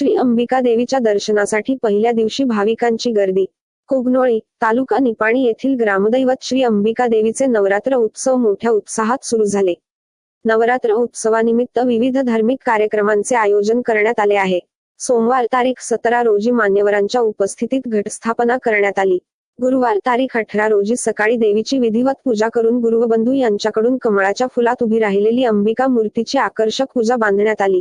श्री अंबिका देवीच्या दर्शनासाठी पहिल्या दिवशी भाविकांची गर्दी. कोगनोळी तालुका निपाणी येथील ग्रामदैवत श्री अंबिका देवीचे नवरात्र उत्सव मोठ्या उत्साहात सुरू झाले. नवरात्र उत्सवानिमित्त विविध धार्मिक कार्यक्रमांचे आयोजन करण्यात आले आहे. सोमवार तारीख सतरा रोजी मान्यवरांच्या उपस्थितीत घटस्थापना करण्यात आली. गुरुवार तारीख अठरा रोजी सकाळी देवीची विधिवत पूजा करून गुरुबंधू यांच्याकडून कमळाच्या फुलात उभी राहिलेली अंबिका मूर्तीची आकर्षक पूजा बांधण्यात आली.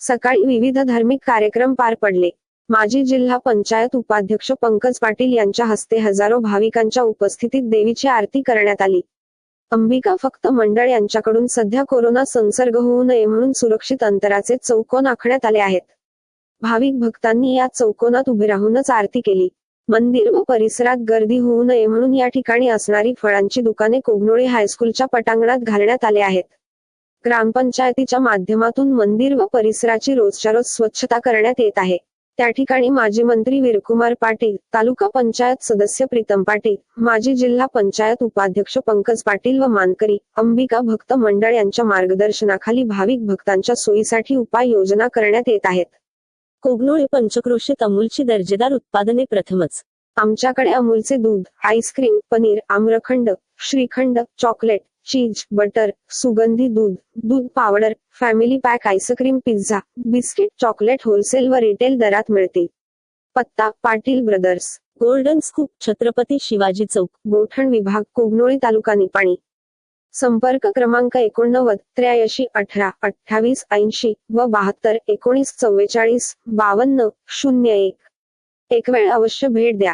सकाळी विविध धार्मिक कार्यक्रम पार पडले. माजी जिल्हा पंचायत उपाध्यक्ष पंकज पाटील यांच्या हस्ते हजारो भाविकांच्या उपस्थितीत देवीची आरती करण्यात आली. अंबिका फक्त मंडळ यांच्याकडून सध्या कोरोना संसर्ग होऊ नये म्हणून सुरक्षित अंतराचे चौकोन आखण्यात आले आहेत. भाविक भक्तांनी या चौकोनात उभे राहूनच आरती केली. मंदिर व परिसरात गर्दी होऊ नये म्हणून या ठिकाणी असणारी फळांची दुकाने कोगनोळी हायस्कूलच्या पटांगणात घालण्यात आले आहेत. ग्रामपंचायतीच्या माध्यमातून मंदिर व परिसराची रोजच्या रोज स्वच्छता करण्यात येत आहे. त्या ठिकाणी माजी मंत्री वीरकुमार पाटील तालुका पंचायत सदस्य प्रीतम पाटील माजी जिल्हा पंचायत उपाध्यक्ष पंकज पाटील व मानकरी अंबिका भक्त मंडळ यांच्या मार्गदर्शनाखाली भाविक भक्तांच्या सोयीसाठी उपाययोजना करण्यात येत आहेत. कोगनोळी पंचक्रोशीत अमूलची दर्जेदार उत्पादने प्रथमच. आमच्याकडे अमूलचे दूध ice cream paneer amrakhand shrikhand chocolate cheese butter सुगंधी दूध दूध powder family pack ice cream pizza biscuit chocolate wholesale व रिटेल दरात मिळते पत्ता Patil brothers golden scoop Chhatrapati Shivaji चौक गोठण विभाग कोगनोळी तालुका निपाणी. संपर्क क्रमांक एकोणनव्वद त्र्याऐंशी अठरा अठ्ठावीस ऐंशी व बहात्तर एकोणीस चव्वेचाळीस बावन्न शून्य एक. एक वेळ अवश्य भेट द्या.